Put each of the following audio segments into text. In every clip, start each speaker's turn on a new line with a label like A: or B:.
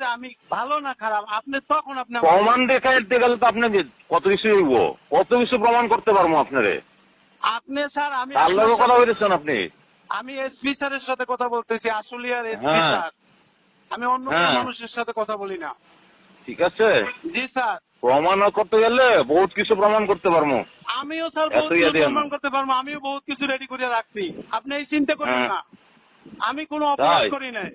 A: যে আমি ভালো না খারাপ আপনি তখন আপনি
B: প্রমাণ দেখাইতে গেলে তো আপনি কত কিছু হইব কত কিছু প্রমাণ করতে পারব আপনারে?
A: আপনি স্যার আমি আপনার
B: কথা বলেছেন আপনি।
A: আমি এসপি স্যারের সাথে কথা বলতেছি আসলিয়ার এসপি
B: হ্যাঁ।
A: স্যার। আমি অন্য কোনো
B: হ্যাঁ।
A: মানুষের সাথে কথা বলি না।
B: ঠিক আছে।
A: জি স্যার।
B: প্রমাণ করতে গেলে বহুত কিছু প্রমাণ করতে পারব।
A: আমিও স্যার বহুত কিছু প্রমাণ করতে পারব আমিও বহুত কিছু রেডি করে রাখছি। আপনি এই চিন্তা করবেন
B: হ্যাঁ।
A: না। আমি কোনো অপরাধ করি নাই।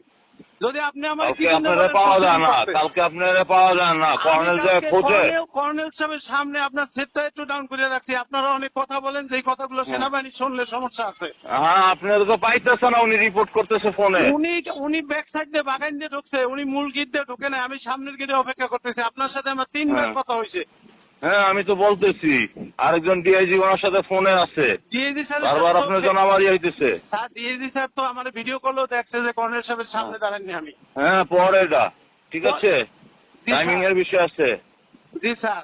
A: যদি আপনি আমার
B: কালকে আপনারা পাওয়া যায় না কালকে আপনারা পাওয়া যায় না কর্নেল যে খোঁজে।
A: কর্নেল সাহেবের সামনে আপনার সেটটা একটু ডাউন করে রাখছি। আপনারা অনেক কথা বলেন যে কথাগুলো সেনাবাহিনী শুনলে সমস্যা আছে।
B: হ্যাঁ আপনারা তো পাইতেছে না উনি রিপোর্ট করতেছে ফোনে
A: উনি উনি ব্যাক সাইড দিয়ে বাগান দিয়ে ঢুকছে উনি মূল গিট দিয়ে ঢুকে নাই আমি সামনের গিটে অপেক্ষা করতেছি। আপনার সাথে আমার তিনবার
B: হ্যাঁ।
A: কথা হয়েছে।
B: হ্যাঁ আমি তো বলতেছি আরেকজন ডিআইজি ওনার সাথে ফোনে আছে।
A: ডিএজি স্যার
B: বারবার আপনার জন্য আমারই হইতেছে।
A: স্যার ডিএজি স্যার তো আমার ভিডিও করলেও দেখছে যে কর্নেল সাহেবের সামনে দাঁড়াননি আমি।
B: হ্যাঁ পরে এটা। ঠিক আছে। টাইমিং এর বিষয় আছে।
A: জি স্যার।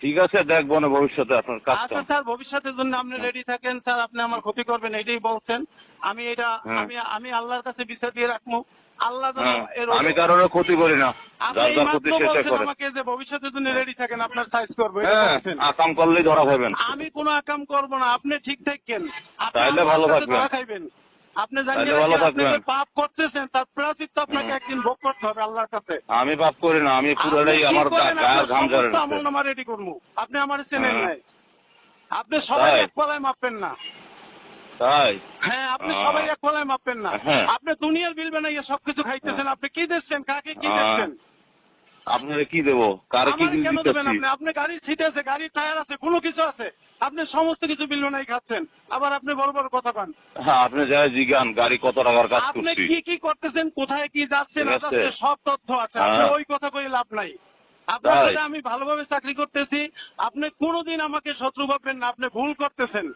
B: ঠিক আছে দেখব না ভবিষ্যতে আপনার কাজটা।
A: আচ্ছা স্যার ভবিষ্যতের জন্য আপনি রেডি থাকেন। স্যার আপনি আমার ক্ষতি করবেন এটাই বলছেন। আমি এটা
B: হ্যাঁ।
A: আমি আমি আল্লাহর কাছে বিচার দিয়ে রাখব। আল্লাহ
B: হ্যাঁ, আমি কারোর ক্ষতি করি না।
A: আমাকে যে ভবিষ্যতের জন্য রেডি থাকেন আপনার সাইজ করব
B: হ্যাঁ আকাম করলেই ধরা খাবেন
A: আমি কোনো আকাম করব না আপনি ঠিক থাকেন। আমার
B: ভালো থাকবেন।
A: খাইবেন। আপনি
B: থাকবেন।
A: পাপ করতেছেন তার প্রাচিত্য আপনাকে একদিন ভোগ করতে হবে আল্লাহর কাছে।
B: আমি পাপ করি না আমি পুরোটাই আমার? গায়ের ঘাম ঝরে
A: রেডি করব। আপনি আমার চেনেন
B: হ্যাঁ।
A: নাই। আপনি সবাই এক পালায় মাপবেন না।
B: তাই?
A: হ্যাঁ আপনি সবাই এক পালায় মাপবেন না।
B: হ্যাঁ।
A: আপনি দুনিয়ার বিল বানাইয়া সবকিছু খাইতেছেন আপনি কি দিচ্ছেন? কাকে কি। দিচ্ছেন?
B: আপনারা কি দেবো? কার কি
A: কেন দেবেন আপনি? আপনি গাড়ির সিট আছে গাড়ির টায়ার আছে কোনো কিছু আছে। আপনি সমস্ত কিছু বিল বানাই খাচ্ছেন। আবার আপনি বড় বড় কথা পান
B: হ্যাঁ আপনি যাই জিগান গাড়ি কত টাকার কাজ
A: আপনি কি কি করতেছেন কোথায় কি। যাচ্ছেন, সব তথ্য আছে। আপনি
B: হ্যাঁ।
A: ওই কথা কই লাভ নাই। আপনার সাথে আমি ভালোভাবে চাকরি করতেছি। আপনি কোনোদিন আমাকে শত্রু ভাববেন না আপনি ভুল করতেছেন।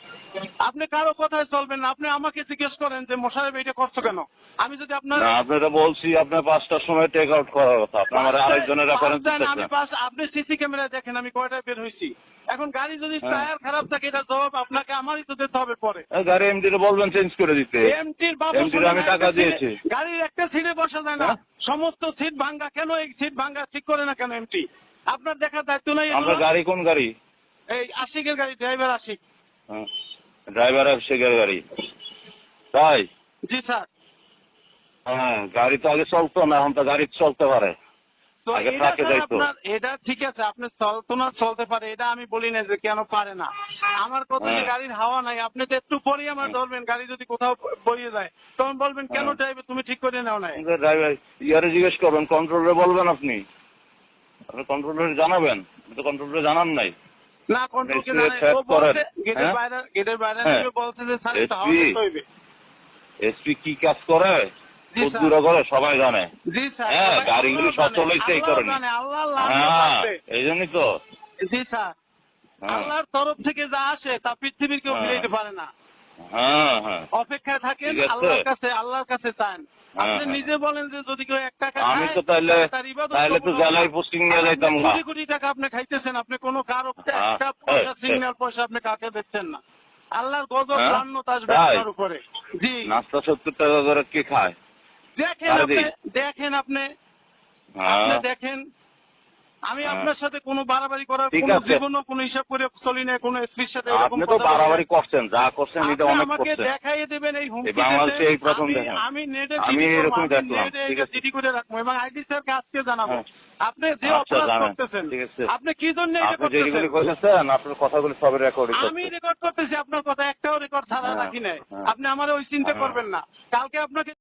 A: আপনি কারও কথায় চলবেন না। আপনি আমাকে জিজ্ঞেস করেন যে মোশারেফ এটা করছ কেন? আমি যদি আপনার
B: না আপনারা বলছি আপনার পাঁচটার সময় টেক আউট করার কথা। আপনি আমার আরেকজনের রেফারেন্স
A: আমি পাঁচ আপনি সিসি ক্যামেরায় দেখেন আমি কয়টায় বের হয়েছি এখন গাড়ি যদি
B: হ্যাঁ।
A: টায়ার খারাপ থাকে এটার জবাব আপনাকে আমারই তো দিতে হবে পরে।
B: এই গাড়ি এমডি বলবেন চেঞ্জ করে দিতে।
A: এমটির বাবু
B: আমি টাকা দিয়েছি।
A: গাড়ির একটা সিটে বসা যায় না।
B: হ্যাঁ?
A: সমস্ত সিট ভাঙ্গা কেন এই সিট ভাঙ্গা ঠিক করে না কেন এমটি আপনার দেখার দায়িত্ব নাই?
B: আপনার গাড়ি কোন গাড়ি?
A: এই আশিকের গাড়ি ড্রাইভার আশিক।
B: ড্রাইভার শেখের গাড়ি। তাই?
A: জি স্যার।
B: হ্যাঁ গাড়ি তো আগে চলতো না এখন তো গাড়ি চলতে পারে। আগে
A: এটা
B: ট্রাকে যাইতো।
A: এটা ঠিক আছে আপনি চলতো না চলতে পারে এটা আমি বলি না যে কেন পারে না। আমার কথা যে
B: হ্যাঁ।
A: গাড়ির হাওয়া নাই? আপনি তো একটু পরেই আমার ধরবেন গাড়ি যদি কোথাও বইয়ে যায়। তখন বলবেন কেন
B: হ্যাঁ।
A: ড্রাইভার তুমি ঠিক করে নাও নাই?
B: ড্রাইভার ইয়ারে জিজ্ঞেস করবেন কন্ট্রোলারে বলবেন আপনি। আপনি কন্ট্রোলারে জানাবেন তো কন্ট্রোলারে জানান নাই
A: না কন্ট্রোলকে জানাই ও বলছে গেটের
B: হ্যাঁ?
A: বাইরে গেটের বাইরে
B: হ্যাঁ।
A: নেমে বলছে যে স্যার এটা হাওয়া
B: এসপি কি কাজ করে। দূরে করে সবাই জানে হ্যাঁ, গাড়িগুলো সচল।
A: জানে, আল্লাহ লাভ
B: হ্যাঁ এই জন্যই তো
A: জি স্যার। আল্লাহর তরফ থেকে যা আসে তা পৃথিবীর কেউ। ফিরাইতে পারে না অপেক্ষায় থাকেন আল্লাহর কাছে আল্লাহর কাছে চান। আপনি
B: হ্যাঁ,
A: নিজে বলেন যে যদি কেউ এক টাকা
B: আমি তো তো নিয়ে যাইতাম না
A: কোটি কোটি টাকা আপনি খাইতেছেন আপনি কোনো কারও
B: হ্যাঁ,
A: একটা পয়সা
B: হ্যাঁ,
A: সিগন্যাল পয়সা আপনি কাকে দিচ্ছেন না। আল্লাহর গজব
B: হ্যাঁ,
A: লান্নত আসবে আপনার উপরে। জি।
B: নাস্তা সত্তর টাকা করে কে খায়?
A: দেখেন আপনি দেখেন আপনি।
B: হ্যাঁ।
A: আপনি দেখেন আমি
B: হ্যাঁ।
A: আপনার সাথে কোনো বাড়াবাড়ি করার কোনো
B: আছে।
A: জীবনও কোনো হিসাব করে চলি না কোনো এসপির সাথে এরকম
B: আপনি তো। বাড়াবাড়ি করছেন যা করছেন এটা অনেক
A: আমাকে
B: করছেন
A: দেখাইয়ে দেবেন এই হুমকি
B: বাংলাদেশে। এই প্রথম
A: আমি-
B: দেখেন।
A: আমি নেটে
B: আমি
A: আমি
B: দেখলাম, ঠিক আছে।
A: জিডি করে রাখব এবং আইডি স্যারকে আজকে জানাব
B: হ্যাঁ।
A: আপনি যে
B: আচ্ছা,
A: অপরাধ করতেছেন
B: ঠিক আছে।
A: আপনি কি জন্য এটা করতেছেন
B: আপনি যেগুলি
A: করতেছেন
B: আপনার কথাগুলি সবই রেকর্ড
A: আমি রেকর্ড করতেছি আপনার কথা একটাও রেকর্ড ছাড়া
B: হ্যাঁ,
A: রাখি নাই। আপনি আমার ওই চিন্তা। করবেন না কালকে আপনাকে